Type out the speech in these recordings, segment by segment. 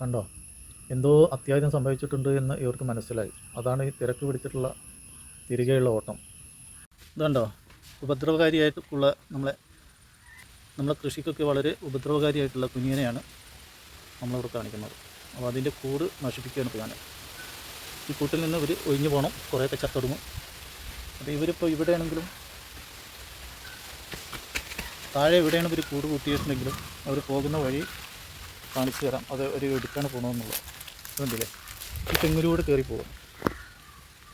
കണ്ടോ? എന്തോ അത്യാവശ്യം സംഭവിച്ചിട്ടുണ്ട് എന്ന് ഇവർക്ക് മനസ്സിലായി. അതാണ് ഈ തിരക്ക് പിടിച്ചിട്ടുള്ള തിരികെയുള്ള ഓട്ടം. ഇതുണ്ടോ? ഉപദ്രവകാരിയായിട്ടുള്ള നമ്മളെ നമ്മളെ കൃഷിക്കൊക്കെ വളരെ ഉപദ്രവകാരിയായിട്ടുള്ള കുഞ്ഞിനെയാണ് നമ്മളിവിടെ കാണിക്കുന്നത്. അപ്പോൾ അതിന്റെ കൂട് നശിപ്പിക്കുകയാണ് പ്രധാനം ഈ കൂട്ടിൽ നിന്ന് ഇവർ ഒഴിഞ്ഞു പോകണം കുറേയൊക്കെ ചത്തൊടുങ്ങും. അപ്പോൾ ഇവരിപ്പോൾ ഇവിടെയാണെങ്കിലും താഴെ എവിടെയാണ് ഇവർ കൂട് കൂട്ടിയിട്ടുണ്ടെങ്കിലും അവർ പോകുന്ന വഴി കാണിച്ചു തരാം. അത് ഒരു എടുക്കാണ് പോകണമെന്നുള്ളത് കണ്ടില്ലേ? ഈ തെങ്ങിലൂടെ കയറി പോകും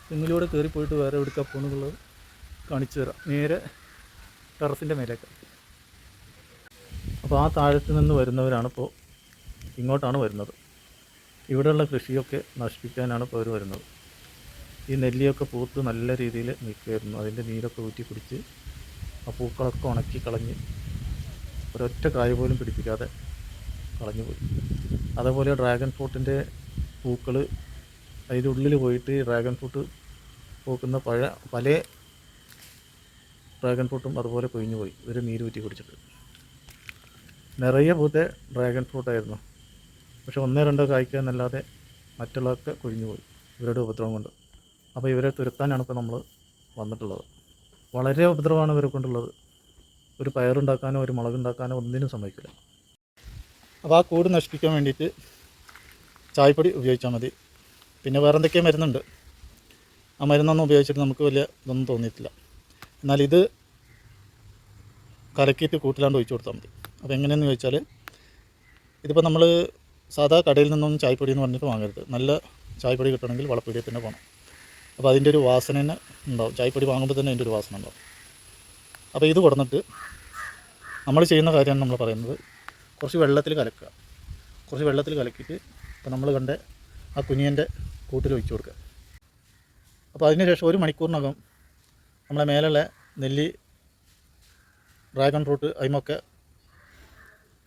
തെങ്ങിലൂടെ കയറി പോയിട്ട് വേറെ എടുക്കാൻ പോകണമെന്നുള്ളത് കാണിച്ചു തരാം. നേരെ ടെറസിന്റെ മേലേക്ക്. അപ്പോൾ ആ താഴത്ത് നിന്ന് വരുന്നവരാണ് ഇപ്പോൾ ഇങ്ങോട്ടാണ് വരുന്നത്. ഇവിടെയുള്ള കൃഷിയൊക്കെ നശിപ്പിക്കാനാണ് ഇപ്പോൾ അവർ വരുന്നത്. ഈ നെല്ലിയൊക്കെ പൂത്ത് നല്ല രീതിയിൽ നിൽക്കുമായിരുന്നു അതിന്റെ നീരൊക്കെ ഊറ്റി കുടിച്ച് ആ പൂക്കളൊക്കെ ഉണക്കി കളഞ്ഞ് ഒരൊറ്റ കായ പോലും പിടിപ്പിക്കാതെ കളഞ്ഞു പോയി അതേപോലെ ഡ്രാഗൺ ഫ്രൂട്ടിന്റെ പൂക്കൾ അതിന്റെ ഉള്ളിൽ പോയിട്ട് ഡ്രാഗൺ ഫ്രൂട്ട് പൂക്കുന്ന പഴ പല ഡ്രാഗൺ ഫ്രൂട്ടും അതുപോലെ കൊഴിഞ്ഞു പോയി നീര് നീരൂറ്റി കുടിച്ചിട്ട്. നിറയെ പൂത്ത ഡ്രാഗൺ ഫ്രൂട്ടായിരുന്നു പക്ഷെ ഒന്നേ രണ്ടോ കായ്ക്കാന്നല്ലാതെ മറ്റുള്ളതൊക്കെ കൊഴിഞ്ഞു പോയി ഇവരുടെ ഉപദ്രവം കൊണ്ട്. അപ്പോൾ ഇവരെ തുരത്താനാണ് ഇപ്പോൾ നമ്മൾ വന്നിട്ടുള്ളത്. വളരെ ഉപദ്രവമാണ് ഇവരെ കൊണ്ടുള്ളത്. ഒരു പയറുണ്ടാക്കാനോ ഒരു മുളകുണ്ടാക്കാനോ ഒന്നിനും സമ്മതിക്കില്ല. അപ്പോൾ ആ കൂട് നശിപ്പിക്കാൻ വേണ്ടിയിട്ട് ചായപ്പൊടി ഉപയോഗിച്ചാൽ മതി. പിന്നെ വേറെ എന്തൊക്കെയോ മരുന്നുണ്ട്. ആ മരുന്നൊന്നും ഉപയോഗിച്ചിട്ട് നമുക്ക് വലിയ ഇതൊന്നും തോന്നിയിട്ടില്ല. എന്നാൽ ഇത് കലക്കിയിട്ട് കൂട്ടിലാണ്ട് ഒഴിച്ചു കൊടുത്താൽ മതി. അപ്പോൾ എങ്ങനെയെന്ന് ചോദിച്ചാൽ ഇതിപ്പോൾ നമ്മൾ സാധാ കടയിൽ നിന്നൊന്നും ചായപ്പൊടി എന്ന് പറഞ്ഞിട്ട് വാങ്ങരുത്. നല്ല ചായപ്പൊടി കിട്ടണമെങ്കിൽ വളപ്പൊടിയിൽ തന്നെ പോകണം. അപ്പോൾ അതിന്റെ ഒരു വാസന തന്നെ ഉണ്ടാവും. ചായപ്പൊടി വാങ്ങുമ്പോൾ തന്നെ അതിന്റെ ഒരു വാസന ഉണ്ടാവും. അപ്പോൾ ഇത് കൊടുന്നിട്ട് നമ്മൾ ചെയ്യുന്ന കാര്യമാണ് നമ്മൾ പറയുന്നത് കുറച്ച് വെള്ളത്തിൽ കലക്കുക. കുറച്ച് വെള്ളത്തിൽ കലക്കിയിട്ട് ഇപ്പോൾ നമ്മൾ കണ്ട ആ കുഞ്ഞിന്റെ കൂട്ടിൽ ഒഴിച്ചു കൊടുക്കുക. അപ്പോൾ അതിനുശേഷം ഒരു മണിക്കൂറിനകം നമ്മളെ മേലുള്ള നെല്ലി ഡ്രാഗൺ ഫ്രൂട്ട് അതിമൊക്കെ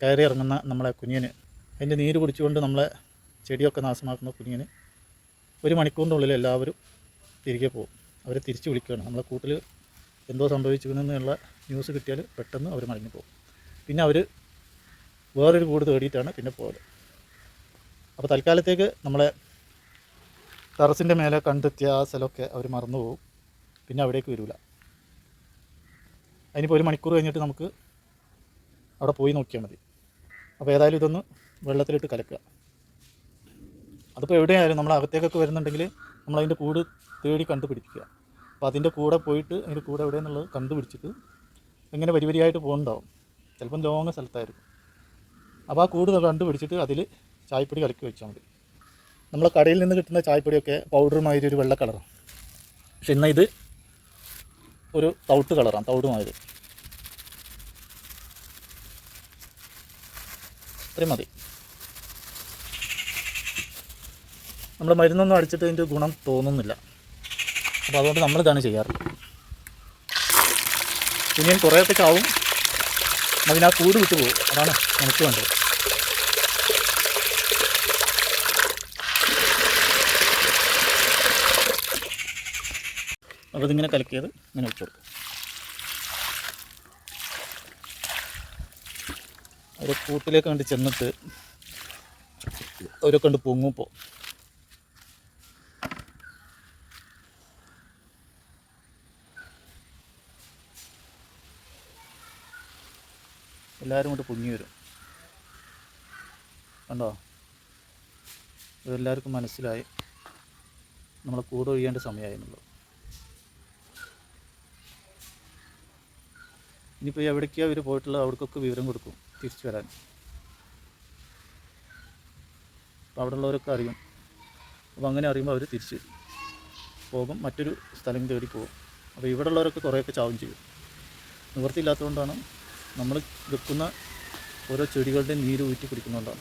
കയറി ഇറങ്ങുന്ന നമ്മളെ കുഞ്ഞിന്. അതിന്റെ നീര് കുടിച്ചുകൊണ്ട് നമ്മളെ ചെടിയൊക്കെ നാശമാക്കുന്ന കുഞ്ഞിന് ഒരു മണിക്കൂറിന്റെ ഉള്ളിൽ എല്ലാവരും തിരികെ പോകും. അവരെ തിരിച്ചു വിളിക്കുകയാണ്. നമ്മളെ കൂട്ടിൽ എന്തോ സംഭവിച്ചു എന്നുള്ള ന്യൂസ് കിട്ടിയാൽ പെട്ടെന്ന് അവർ മടങ്ങി പോകും. പിന്നെ അവർ വേറൊരു കൂട് തേടിയിട്ടാണ് പിന്നെ പോയത്. അപ്പോൾ തൽക്കാലത്തേക്ക് നമ്മളെ ടെറസിന്റെ മേലെ കണ്ടെത്തിയ ആ സ്ഥലമൊക്കെ അവർ മറന്നു പോകും പിന്നെ അവിടേക്ക് വരില്ല അതിനിപ്പോൾ ഒരു മണിക്കൂർ കഴിഞ്ഞിട്ട് നമുക്ക് അവിടെ പോയി നോക്കിയാൽ മതി. അപ്പോൾ ഏതായാലും ഇതൊന്ന് വെള്ളത്തിലിട്ട് കലക്കുക. അതിപ്പോൾ എവിടെയായാലും നമ്മൾ അകത്തേക്കൊക്കെ വരുന്നുണ്ടെങ്കിൽ നമ്മൾ അതിന്റെ കൂട് തേടി കണ്ടുപിടിക്കുക. അപ്പോൾ അതിന്റെ കൂടെ പോയിട്ട് അതിന്റെ കൂടെ എവിടെയെന്നുള്ളത് കണ്ടുപിടിച്ചിട്ട് ഇങ്ങനെ വരി വരിയായിട്ട് പോകുന്നുണ്ടാവും ചിലപ്പം ലോങ് സ്ഥലത്തായിരിക്കും. അപ്പോൾ ആ കൂട് കണ്ടുപിടിച്ചിട്ട് അതിൽ ചായപ്പൊടി കലക്കി വെച്ചാൽ മതി. നമ്മളെ കടയിൽ നിന്ന് കിട്ടുന്ന ചായപ്പൊടിയൊക്കെ പൗഡർ മാതിരി ഒരു വെള്ള കളറാണ് പക്ഷെ ഇന്ന് ഇത് ഒരു തൗട്ട് കളറാണ് തൗടുമായത് ഇത്രയും മതി. നമ്മൾ മരുന്നൊന്നും അടിച്ചിട്ട് അതിന്റെ ഗുണം തോന്നുന്നില്ല. അപ്പോൾ അതുകൊണ്ട് നമ്മളിതാണ് ചെയ്യാറ്. ഇനിയും കുറേയൊക്കെ ചാവും. അതിന് കൂട് വിട്ടു പോകും. അതാണ് നമുക്ക് വേണ്ടത്. അപ്പോൾ ഇതിങ്ങനെ കലക്കിയത് ഇങ്ങനെ വെച്ച് കൊടുക്കും അവർ കൂട്ടിലേക്ക് കണ്ട് ചെന്നിട്ട് അവരൊക്കെ കണ്ട് പൊങ്ങുമ്പോൾ എല്ലാവരും കൊണ്ട് പൊങ്ങി വരും. കണ്ടോ? ഇതെല്ലാവർക്കും മനസ്സിലായി. നമ്മൾ കൂടെ ഒഴിയേണ്ട സമയമായി ഇനിയിപ്പോൾ എവിടേക്കാണ് ഇവർ പോയിട്ടുള്ളത്? അവിടേക്കൊക്കെ വിവരം കൊടുക്കും തിരിച്ചു വരാൻ. അപ്പോൾ അവിടെ ഉള്ളവരൊക്കെ അറിയും. അപ്പോൾ അങ്ങനെ അറിയുമ്പോൾ അവർ തിരിച്ച് പോകും. മറ്റൊരു സ്ഥലം തേടി പോകും. അപ്പോൾ ഇവിടെ ഉള്ളവരൊക്കെ കുറേയൊക്കെ ചാവും ചെയ്യും. നിവൃത്തിയില്ലാത്തതുകൊണ്ടാണ് നമ്മൾ വെക്കുന്ന ഓരോ ചെടികളുടെയും നീര് ഊറ്റി കുടിക്കുന്നുണ്ടോ?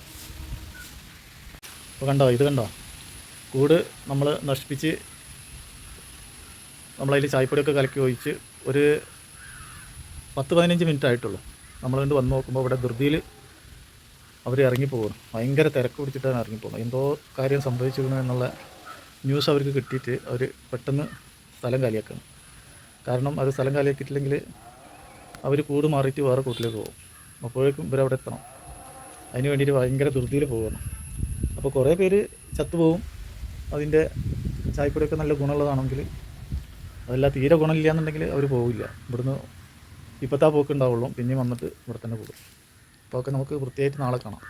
അപ്പോൾ കണ്ടോ? ഇത് കണ്ടോ? കൂട് നമ്മൾ നശിപ്പിച്ച് നമ്മളതിൽ ചായപ്പൊടിയൊക്കെ കലക്കി ഒഴിച്ച് ഒരു പത്ത് പതിനഞ്ച് മിനിറ്റ് ആയിട്ടുള്ളൂ. നമ്മൾ കണ്ട് വന്ന് നോക്കുമ്പോൾ ഇവിടെ ധൃതിയിൽ അവർ ഇറങ്ങിപ്പോകുന്നു ഭയങ്കര തിരക്ക് പിടിച്ചിട്ടാണ് ഇറങ്ങിപ്പോകുന്നത് എന്തോ കാര്യം സംഭവിച്ചിരുന്നു എന്നുള്ള ന്യൂസ് അവർക്ക് കിട്ടിയിട്ട് അവർ പെട്ടെന്ന് സ്ഥലം കാലിയാക്കണം. കാരണം അത് സ്ഥലം കാലിയാക്കിയിട്ടില്ലെങ്കിൽ അവർ കൂട് മാറിയിട്ട് വേറെ കൂട്ടിലേക്ക് പോകും. അപ്പോഴേക്കും ഇവരവിടെ എത്തണം. അതിന് വേണ്ടിയിട്ട് ഭയങ്കര ധൃതിയിൽ പോകണം അപ്പോൾ കുറേ പേര് ചത്തുപോകും. അതിന്റെ ചായപ്പൊടിയൊക്കെ നല്ല ഗുണമുള്ളതാണെങ്കിൽ അതല്ല തീരെ ഗുണമില്ല എന്നുണ്ടെങ്കിൽ അവർ പോവില്ല. ഇവിടുന്ന് ഇപ്പോഴത്തെ ആ പോക്ക് ഉണ്ടാവുള്ളൂ. പിന്നെയും വന്നിട്ട് ഇവിടെ തന്നെ പോകും അപ്പോൾ ഒക്കെ നമുക്ക് വൃത്തിയായിട്ട് നാളെ കാണാം.